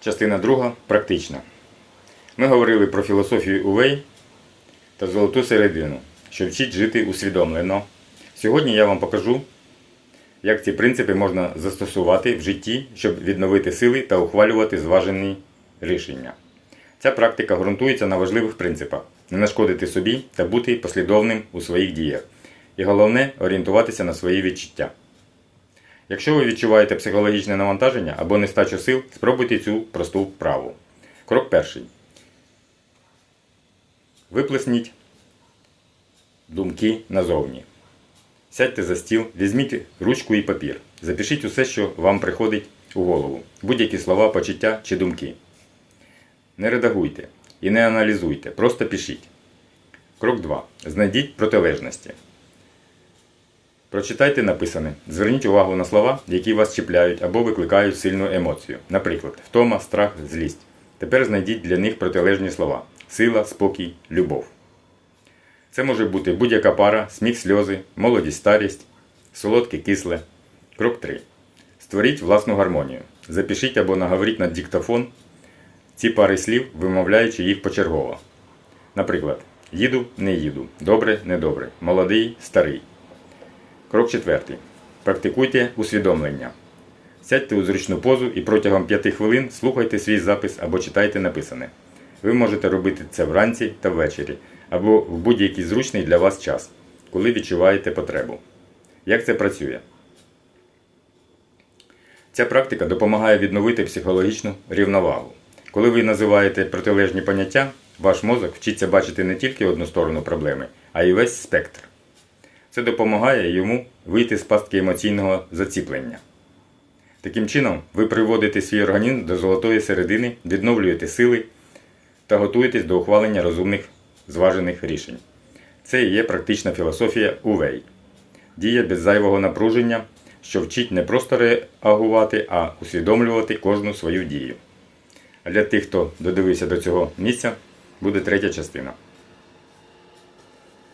Частина друга практична. Ми говорили про філософію Увей та золоту середину, що вчить жити усвідомлено. Сьогодні я вам покажу, як ці принципи можна застосувати в житті, щоб відновити сили та ухвалювати зважені рішення. Ця практика ґрунтується на важливих принципах: не нашкодити собі та бути послідовним у своїх діях. І головне орієнтуватися на свої відчуття. Якщо ви відчуваєте психологічне навантаження або нестачу сил, спробуйте цю просту вправу. Крок перший. Виплесніть думки назовні. Сядьте за стіл, візьміть ручку і папір. Запишіть усе, що вам приходить у голову, будь-які слова, почуття чи думки. Не редагуйте і не аналізуйте, просто пишіть. Крок 2. Знайдіть протилежності. Прочитайте написане. Зверніть увагу на слова, які вас чіпляють або викликають сильну емоцію. Наприклад, втома, страх, злість. Тепер знайдіть для них протилежні слова: сила, спокій, любов. Це може бути будь-яка пара, сміх, сльози, молодість, старість, солодке, кисле. Крок 3. Створіть власну гармонію. Запишіть або наговоріть на диктофон ці пари слів, вимовляючи їх почергово. Наприклад, їду, не їду, добре, недобре, молодий, старий. Крок четвертий. Практикуйте усвідомлення. Сядьте у зручну позу і протягом 5 хвилин слухайте свій запис або читайте написане. Ви можете робити це вранці та ввечері, або в будь-який зручний для вас час, коли відчуваєте потребу. Як це працює? Ця практика допомагає відновити психологічну рівновагу. Коли ви називаєте протилежні поняття, ваш мозок вчиться бачити не тільки одну сторону проблеми, а й весь спектр. Це допомагає йому вийти з пастки емоційного заціплення. Таким чином, ви приводите свій організм до золотої середини, відновлюєте сили та готуєтесь до ухвалення розумних зважених рішень. Це і є практична філософія Увей. Дія без зайвого напруження, що вчить не просто реагувати, а усвідомлювати кожну свою дію. А для тих, хто додивився до цього місця, буде третя частина.